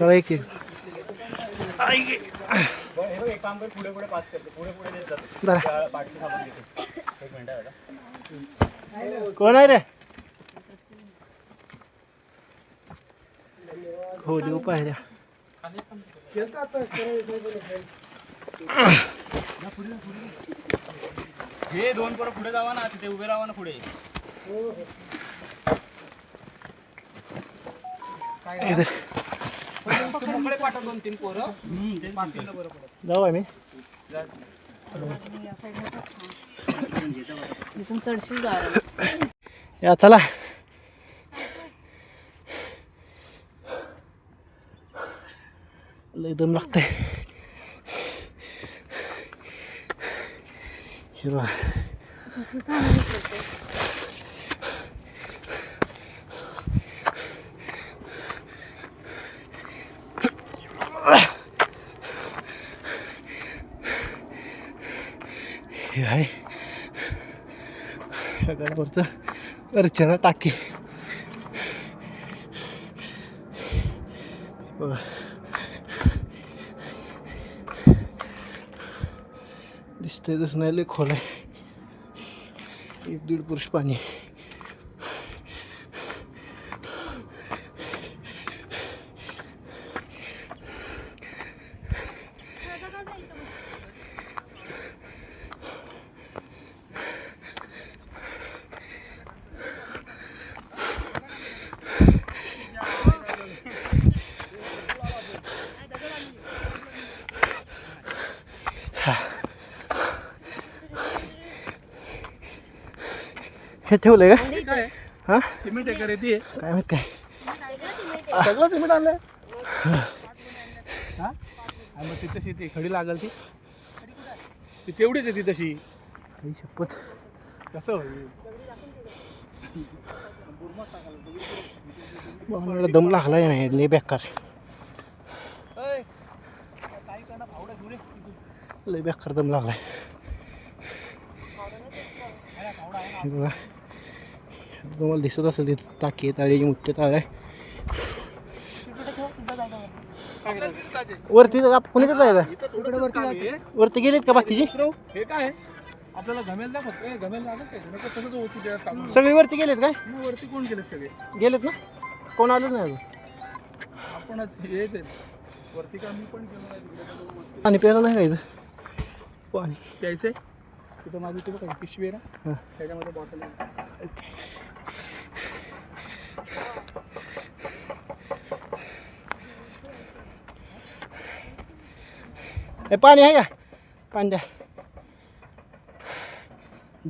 एक एक एक. काम कर पुढे पुढे पास करते पुढे पुढे देत जातो एक मिनिट कोण आहे रे. हो देऊ पाहिल्या हे दोन पोरं पुढे जावा ना तिथे उभे राहा ना पुढे. इधर. मोकळे पाठव दोन तीन पोरं. पाचवीला बरं पडत जाऊ आम्ही इथून चढशील दारा या चला. लय दम लागतंय. हे बघा. कसं सांगितलं हे आहे गडबडचं अर्चना टाके. बघा दिसतंय तसं नाही लय खोल आहे. एक दीड पुरुष पाणी. हे ठेवलंय का? काय? हा? सिमेंट आहे का रेती आहे काय माहीत काय? सगळं सिमेंट आणलंय? हा? आणि मग ती तशी ती खडी लागल ती. ती तेवढीच आहे ती तशी. आई शपथ. कसं होईल? मला दम लागलाय नाही लय बेकार. लय बेकार दम लागलाय. बघा. तुम्हाला दिसत असेल तिथे टाकी आहे ताळीची मोठी ताळ आहे? वरती कुणीकडे जायचं. वरती गेलीत का बाकीची? मित्र, हे. काय? आपल्याला घमेल दाखवत. घमेल. सगळी वरती गेलेत काय? वरती कोण गेले सगळे? गेलेत ना? कोण आलं नाही आपणच हेच वरती का मी पण प्यायला नाही इथं? पाणी. प्यायचंय? तिथं माझी तिथं काही पिशवी आहे ना? हां. त्याच्यामध्ये बॉटल ए पाणी आहे का? पाणी द्या.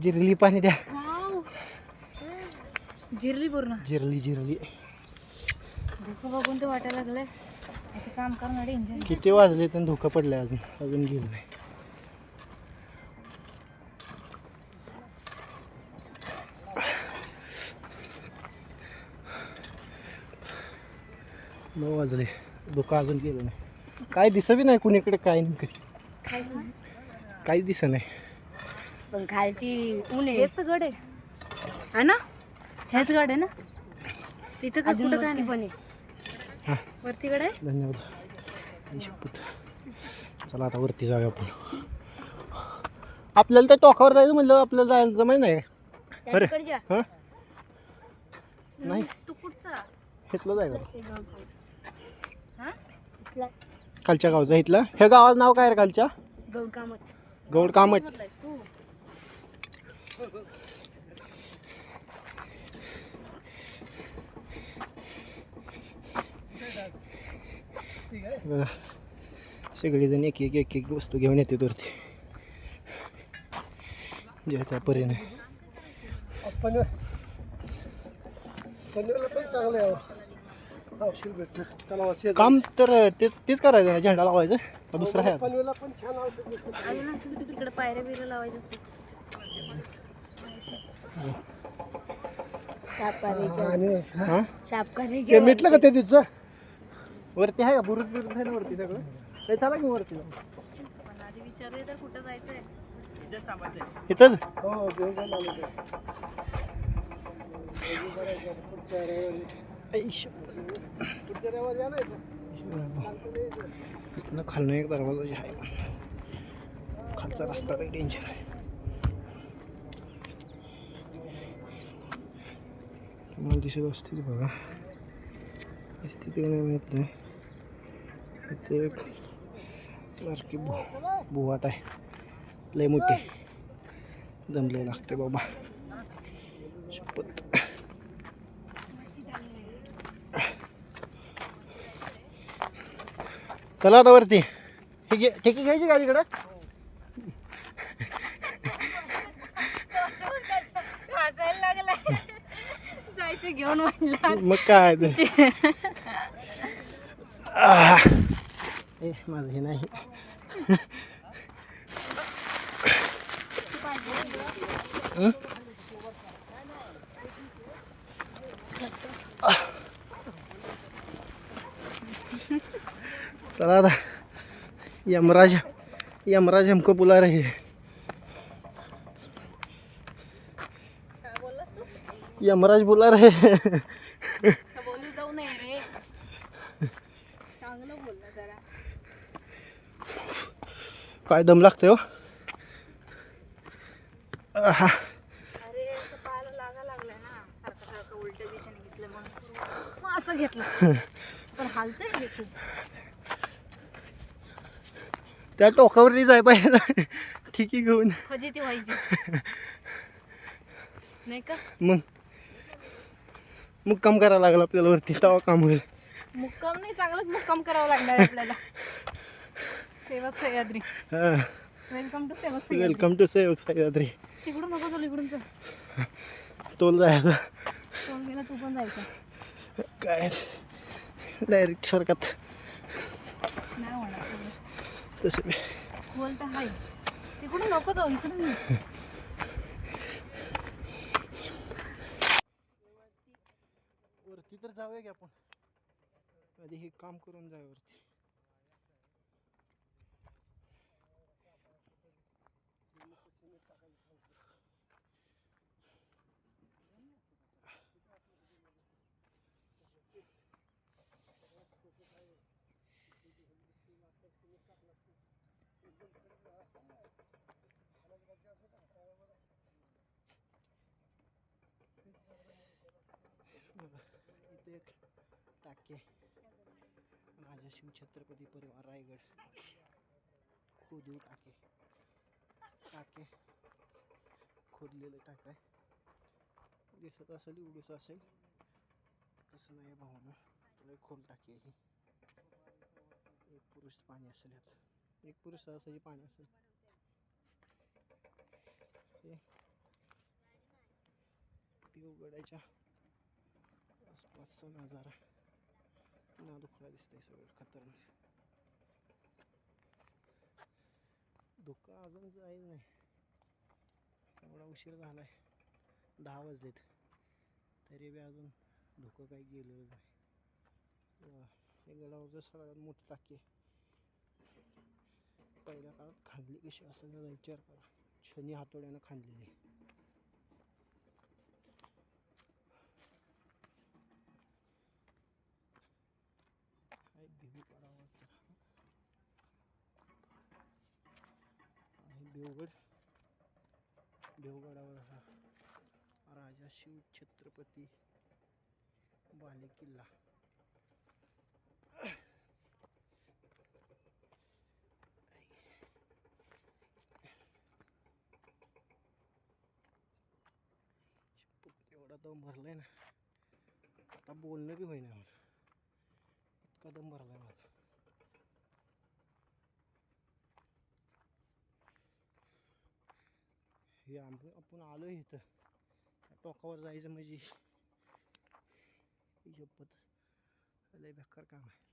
जिरली पाणी द्या. जिरली पूर्ण. जिरली जिरली. धुकं बघून ते वाटायला लागलंय. आता काम करणार इंजिन किती वाजले तर धोका पडलाय अजून. अजून गेलं नाही. नऊ वाजले. धोका अजून गेलो नाही. काय दिसत बी नाही कुणीकडे काय नाही. काही काहीच दिसत नाही. पण खालती ऊन आहे. हेच गड आहे. है ना? हेच गड आहे ना? तिथं काय कुठं काय नाही? हां. वरती गड आहे? धन्यवाद. चला आता वरती जाऊया आपण. आपल्याला त्या टोकावर जायचं म्हणलं आपल्याला जायचं जमाय नाही? अरे हां? नाही तू कुठचा जायचं हा कालच्या गावचं इथलं? हे गावाचं नाव काय रे कालच्या? गौड कामत. गौड कामट बघा सगळेजण एक एक एक एक वस्तू घेऊन येते वरती. जे त्या परीने. पण पण चांगलं आहे. औषध भेटतं त्याला औषध काम तर ते तेच करायचं ना झेंडा लावायचं का दुसरं आहे आता? पनवेलला पण छान औषध भेटतं. अजून असं किती तिकडे पायऱ्या बिऱ्या लावायच्या असतात साप करायच्या आणि हां? साप ते मिटलं का ते दिवचं वरती आहे का? बुरुज बिरुज आहे ना वरती सगळं? ते चला की वरती? जाऊ. पण आधी विचारूया तर कुठं जायचंय. इथंच? हो घेऊन जाऊन आलो ते. पुढच्या रविवारी आई इथनं खालनं एक दरवाजा जे आहे खालचा रस्ता काही डेंजर आहे. तुम्हाला दिसत असतील बघा. दिसते ते नाही माहीत नाही. इथे एक सारखी बु बुवाट आहे. लय मोठी. दमले लागते बाबा शपथ चला आता वरती ठीक आहे ठेकी घ्यायची का तिकडं हसायला लागलाय जायचं घेऊन मग काय ते. आह. ए माझं हे नाही हं? चला आता. यमराज यमराज हमको बुला रहे हैं. यमराज बुला रे चांगलं जरा काय दम लागते हो. आहा. असं घेतलं. पण हालतंय त्या टोकावरती जाय पाहिजे ठीक आहे घेऊन. फजिती व्हायची. नाही का? मग. मुक्काम करायला लागला आपल्याला वरती. तेव्हा काम होईल. मुक्काम नाही चांगलंच मुक्काम करावं लागणार आपल्याला. सेवक सह्याद्री. वेलकम टू सेवक सह्याद्री. वेलकम टू सेवक सह्याद्री. तिकडून नको चल इकडून तोल जायचं कोण गेला तू पण जायचं. काय? डायरेक्ट स्वर्गात. नाही होणार. तसं. बोलता हाय तिकडून नको जाऊ इकडून. वरती तर जाऊया की आपण आधी हे काम करून जाऊया वरती इथे एक टाके राजा शिव छत्रपती परिवार रायगड. खोदू टाके. टाके. खोदलेलं टाक आहे. दिसत असेल एवढंच असेल. तसं नाही भावना. लय खोल टाकी आहे ही. एक पुरुष पाणी असेल यात. एक पुरुष सहसाची पाणी असेल. हे. पिवगडाच्या आसपासचा नजारा. ना दुखडा दिसतंय सगळं खतरनाक. धोका अजून जायच नाही एवढा उशीर झालाय. दहा वाजलेत. तरी बी अजून धुकं काही गेलेलं नाही. हे गडावरचं सगळ्यात मोठी टाकी आहे. पहिल्या काळात खाल्ली कशी असेल याचा विचार करा. शनी हातोड्यानं खाल्लेली. काय बिहू पडावर देवगड देवगडावर हा राजा शिव छत्रपती बालेकिल्ला. किल्ला शपथ, एवढा दम भरलाय ना। आता बोलणं बी होईना मला इतका दम भरलाय माझा हे आम्ही आपण आलो इथं। टोकावर जायचं म्हणजे ही बेकार काम आहे.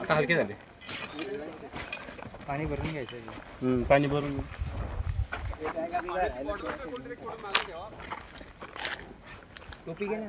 आता हलके झाले पाणी भरून घ्यायचं पाणी भरून टोपी घे ना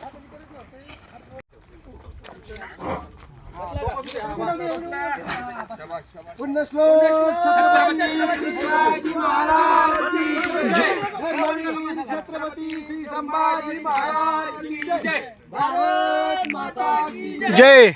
संभाजी महाराज की जय भारत माता की जय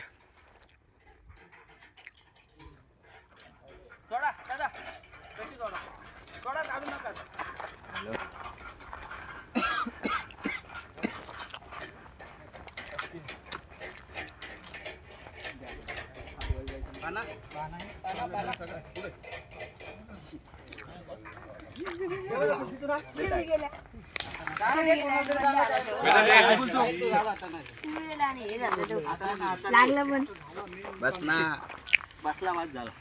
लागलं पण. बस ना बसला वाद झाला